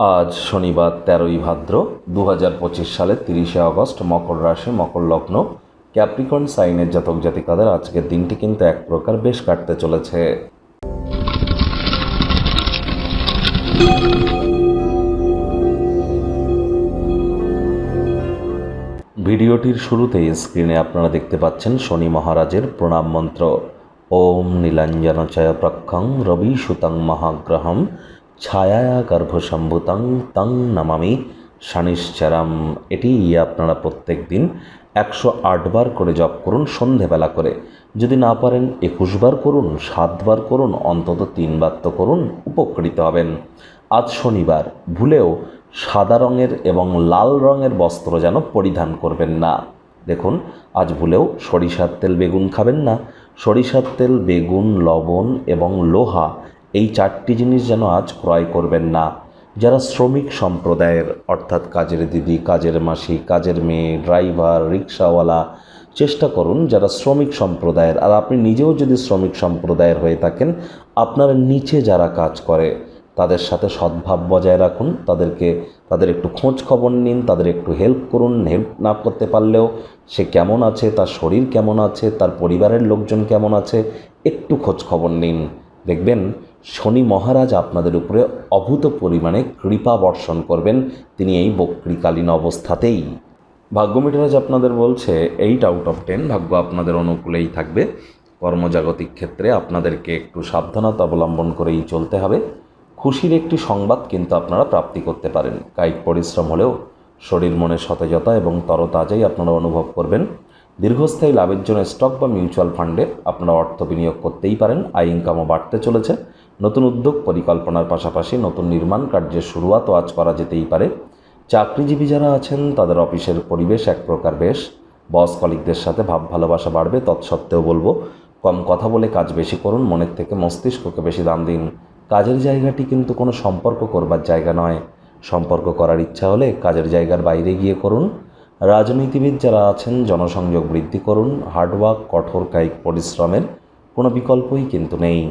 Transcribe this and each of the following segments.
আজ শনিবার তেরোই ভাদ্র দু হাজার পঁচিশ সালের তিরিশে আগস্ট, মকর রাশি, মকর লগ্ন, ক্যাপ্রিকন সাইনের জাতক জাতিকাদের আজকের দিনটি কিন্তু এক প্রকার বেশ কাটতে চলেছে। ভিডিওটির শুরুতেই স্ক্রিনে আপনারা দেখতে পাচ্ছেন শনি মহারাজের প্রণাম মন্ত্র। ওম নীলাঞ্জনচয় প্রক্ষং রবি সুতং মহাগ্রহম। ছায়া গর্ভসম্ভূতং তং নামামি শানিশ্চরম। এটি আপনারা প্রত্যেক দিন একশো আটবার করে জপ করুন সন্ধেবেলা করে। যদি না পারেন একুশবার করুন সাতবার করুন, অন্তত তিনবার তো করুন, উপকৃত হবেন। আজ শনিবার, ভুলেও সাদা রঙের এবং লাল রঙের বস্ত্র যেন পরিধান করবেন না। দেখুন, আজ ভুলেও সরিষার তেল বেগুন খাবেন না। সরিষার তেল বেগুন, লবণ এবং লোহা এই চারটি জিনিস যেন আজ ক্রয় করবেন না, যারা শ্রমিক সম্প্রদায়ের, অর্থাৎ কাজের দিদি, কাজের মাসি, কাজের মেয়ে, ড্রাইভার, রিক্সাওয়ালা, চেষ্টা করুন যারা শ্রমিক সম্প্রদায়ের। আর আপনি নিজেও যদি শ্রমিক সম্প্রদায়ের হয়ে থাকেন, আপনার নিচে যারা কাজ করে, তাদের সাথে সদ্ভাব বজায় রাখুন, তাদেরকে, তাদের একটু খোঁজ খবর নিন, তাদের একটু হেল্প করুন হেল্প না করতে পারলেও সে কেমন আছে, তার শরীর কেমন আছে, তার পরিবারের লোকজন কেমন আছে, একটু খোঁজ খবর নিন। দেখবেন শনি মহারাজ আপনাদের উপরে অভূত পরিমাণে কৃপা বর্ষণ করবেন। তিনি এই বক্রিকালীন অবস্থাতেই। ভাগ্য মিটারাজ আপনাদের বলছে, এইট আউট অফ টেন ভাগ্য আপনাদের অনুকূলেই থাকবে। কর্মজাগতিক ক্ষেত্রে আপনাদেরকে একটু সাবধানতা অবলম্বন করেই চলতে হবে। খুশির একটি সংবাদ কিন্তু আপনারা প্রাপ্তি করতে পারেন। কায়িক পরিশ্রম হলেও শরীর মনে সতেজতা এবং তরতাজাই আপনারা অনুভব করবেন। দীর্ঘস্থায়ী লাভের জন্য স্টক বা মিউচুয়াল ফান্ডে আপনারা অর্থ বিনিয়োগ করতেই পারেন। আয়, ইনকামও বাড়তে চলেছে। নতুন উদ্যোগ, পরিকল্পনার পাশাপাশি নতুন নির্মাণ কার্যের শুরুয়াতও আজ করা যেতেই পারে। চাকরিজীবী যারা আছেন, তাদের অফিসের পরিবেশ এক প্রকার বেশ। বস কলিকদের সাথে ভাব ভালোবাসা বাড়বে, তৎসত্ত্বেও বলব, কম কথা বলে কাজ বেশি করুন, মনের থেকে মস্তিষ্ককে বেশি দাম দিন। কাজের জায়গাটি কিন্তু কোনো সম্পর্ক করবার জায়গা নয়। সম্পর্ক করার ইচ্ছা হলে কাজের জায়গার বাইরে গিয়ে করুন। রাজনীতিবিদ যারা আছেন, জনসংযোগ বৃদ্ধি করুন। হার্ডওয়ার্ক, কঠোর কায়িক পরিশ্রমের কোনো বিকল্পই কিন্তু নেই।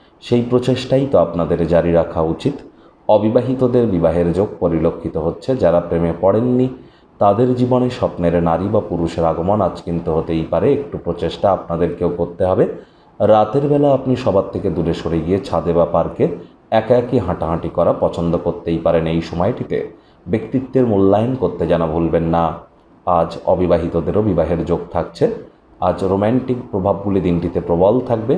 সেই প্রচেষ্টাই তো আপনাদের জারি রাখা উচিত। অবিবাহিতদের বিবাহের যোগ পরিলক্ষিত হচ্ছে। যারা প্রেমে পড়েননি, তাদের জীবনে স্বপ্নের নারী বা পুরুষের আগমন আজ কিন্তু হতেই পারে। একটু প্রচেষ্টা আপনাদেরকেও করতে হবে। রাতের বেলা আপনি সবার থেকে দূরে সরে গিয়ে ছাদে বা পার্কে একা একই হাঁটাহাঁটি করা পছন্দ করতেই পারেন এই সময়টিতে। ব্যক্তিত্বের মূল্যায়ন করতে যেন ভুলবেন না। আজ অবিবাহিতদেরও বিবাহের যোগ থাকছে। আজ রোম্যান্টিক প্রভাবগুলি দিনটিতে প্রবল থাকবে।